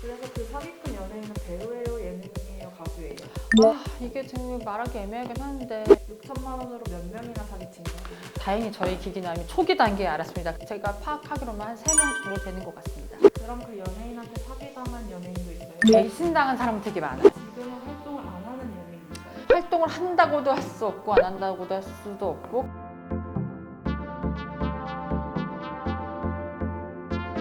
그래서 그 사기꾼 연예인은 배우예요, 예능이에요, 가수예요. 아, 이게 지금 말하기 애매하긴 한데 6천만 원으로 몇 명이나 사기친 거예요? 다행히 저희 기기남이 초기 단계에 알았습니다. 제가 파악하기로만 한 3명 정도 되는 것 같습니다. 그럼 그 연예인한테 사기당한 연예인도 있어요? 배신당한 사람 되게 많아요. 지금은 활동을 안 하는 연예인인가요? 활동을 한다고도 할 수 없고 안 한다고도 할 수도 없고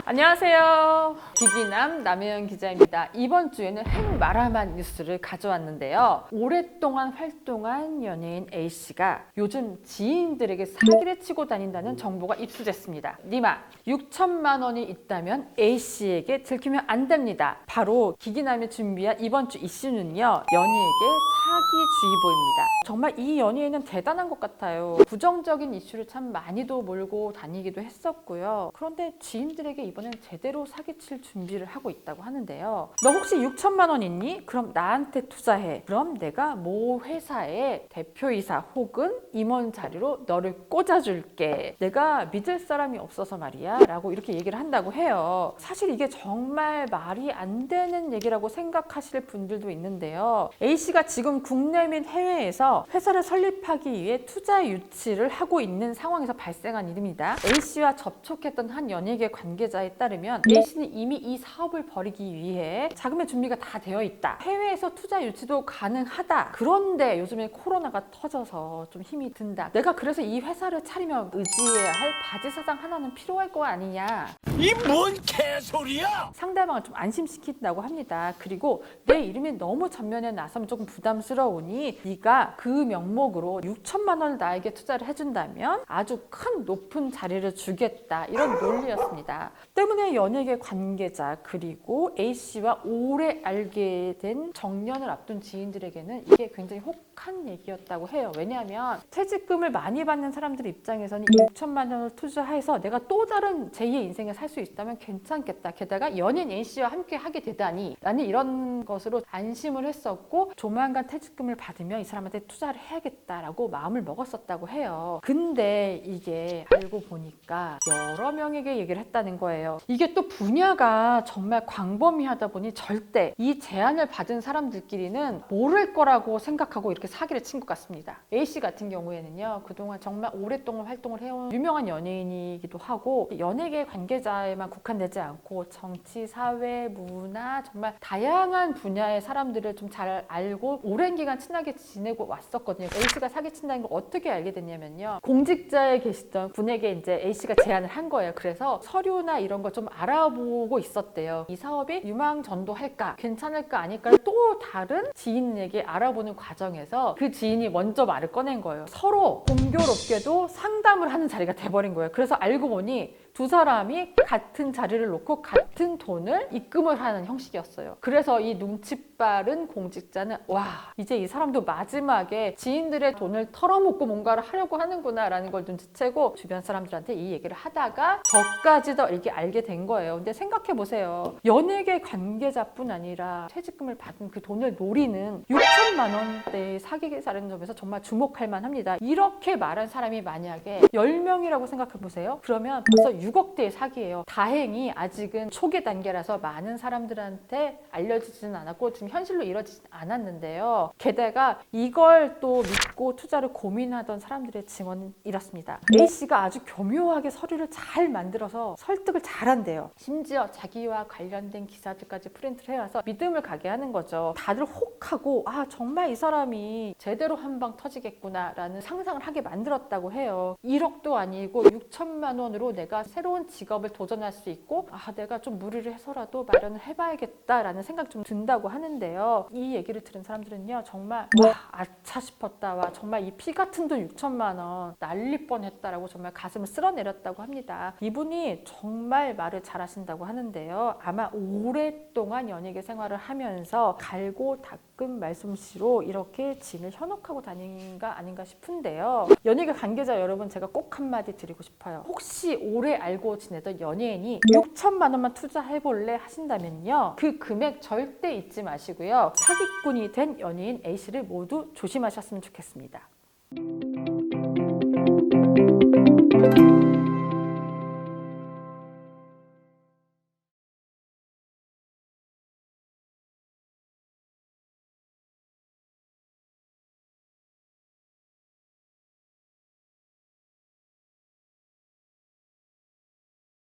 안녕하세요. 기기남 남혜연 기자입니다. 이번 주에는 핵마라만 뉴스를 가져왔는데요. 오랫동안 활동한 연예인 A씨가 요즘 지인들에게 사기를 치고 다닌다는 정보가 입수됐습니다. 니마, 6천만 원이 있다면 A씨에게 들키면 안 됩니다. 바로 기기남이 준비한 이번 주 이슈는요. 연예에게 사기주의보입니다. 정말 이 연예인은 대단한 것 같아요. 부정적인 이슈를 참 많이도 몰고 다니기도 했었고요. 그런데 지인들에게 이번엔 제대로 사기칠 준비를 하고 있다고 하는데요. 너 혹시 6천만 원 있니? 그럼 나한테 투자해. 그럼 내가 모 회사의 대표이사 혹은 임원 자리로 너를 꽂아줄게. 내가 믿을 사람이 없어서 말이야. 라고 이렇게 얘기를 한다고 해요. 사실 이게 정말 말이 안 되는 얘기라고 생각하실 분들도 있는데요. A씨가 지금 국내 및 해외에서 회사를 설립하기 위해 투자 유치를 하고 있는 상황에서 발생한 일입니다. A씨와 접촉했던 한 연예계 관계자에 따르면 A씨는 이미 이 사업을 벌이기 위해 자금의 준비가 다 되어 있다. 해외에서 투자 유치도 가능하다. 그런데 요즘에 코로나가 터져서 좀 힘이 든다. 내가 그래서 이 회사를 차리면 의지해야 할 바지 사장 하나는 필요할 거 아니냐. 이 뭔 개소리야! 상대방을 좀 안심시킨다고 합니다. 그리고 내 이름이 너무 전면에 나서면 조금 부담스러우니 네가 그 명목으로 6천만 원을 나에게 투자를 해준다면 아주 큰 높은 자리를 주겠다 이런 논리였습니다. 때문에 연예계 관계 자 그리고 A 씨와 오래 알게 된 정년을 앞둔 지인들에게는 이게 굉장히 혹 한 얘기였다고 해요. 왜냐하면 퇴직금을 많이 받는 사람들 입장에서는 이 6천만 원을 투자해서 내가 또 다른 제2의 인생을 살 수 있다면 괜찮겠다. 게다가 연예인 A 씨와 함께 하게 되다니 나는 이런 것으로 안심을 했었고 조만간 퇴직금을 받으면 이 사람한테 투자를 해야겠다라고 마음을 먹었었다고 해요. 근데 이게 알고 보니까 여러 명에게 얘기를 했다는 거예요. 이게 또 분야가 정말 광범위하다 보니 절대 이 제안을 받은 사람들끼리는 모를 거라고 생각하고 이렇게 사기를 친 것 같습니다. A 씨 같은 경우에는요, 그동안 정말 오랫동안 활동을 해온 유명한 연예인이기도 하고 연예계 관계자에만 국한되지 않고 정치, 사회, 문화 정말 다양한 분야의 사람들을 좀 잘 알고 오랜 기간 친하게 지내고 왔었거든요. A 씨가 사기친다는 걸 어떻게 알게 됐냐면요, 공직자에 계시던 분에게 이제 A 씨가 제안을 한 거예요. 그래서 서류나 이런 걸좀 알아보고 있었대요. 이 사업이 유망 전도할까, 괜찮을까 아닐까를 또 다른 지인에게 알아보는 과정에서 그 지인이 먼저 말을 꺼낸 거예요. 서로 공교롭게도 상담을 하는 자리가 돼버린 거예요. 그래서 알고 보니 두 사람이 같은 자리를 놓고 같은 돈을 입금을 하는 형식이었어요. 그래서 이 눈치 빠른 공직자는 와 이제 이 사람도 마지막에 지인들의 돈을 털어먹고 뭔가를 하려고 하는구나 라는 걸 눈치채고 주변 사람들한테 이 얘기를 하다가 저까지도 이렇게 알게 된 거예요. 근데 생각해 보세요. 연예계 관계자뿐 아니라 퇴직금을 받은 그 돈을 노리는 6천만 원대의 사기사라는 점에서 정말 주목할 만합니다. 이렇게 말한 사람이 만약에 10명이라고 생각해 보세요. 그러면 벌써 6억대의 사기예요. 다행히 아직은 초기 단계라서 많은 사람들한테 알려지지는 않았고 지금 현실로 이뤄지진 않았는데요. 게다가 이걸 또 믿고 투자를 고민하던 사람들의 증언은 이렇습니다. A 씨가 아주 교묘하게 서류를 잘 만들어서 설득을 잘한대요. 심지어 자기와 관련된 기사들까지 프린트를 해와서 믿음을 가게 하는 거죠. 다들 혹하고 아 정말 이 사람이 제대로 한 방 터지겠구나라는 상상을 하게 만들었다고 해요. 1억도 아니고 6천만 원으로 내가 새로운 직업을 도전할 수 있고 아 내가 좀 무리를 해서라도 마련을 해봐야겠다라는 생각 좀 든다고 하는데요. 이 얘기를 들은 사람들은요 정말 와 아차 싶었다 와 정말 이 피 같은 돈 6천만 원 날릴 뻔했다라고 정말 가슴을 쓸어내렸다고 합니다. 이분이 정말 말을 잘하신다고 하는데요. 아마 오랫동안 연예계 생활을 하면서 갈고 닦은 말솜씨로 이렇게 짐을 현혹하고 다닌가 아닌가 싶은데요. 연예계 관계자 여러분 제가 꼭 한마디 드리고 싶어요. 혹시 오래 알고 지내던 연예인이 6천만 원만 투자해볼래 하신다면요. 그 금액 절대 잊지 마시고요. 사기꾼이 된 연예인 A씨를 모두 조심하셨으면 좋겠습니다.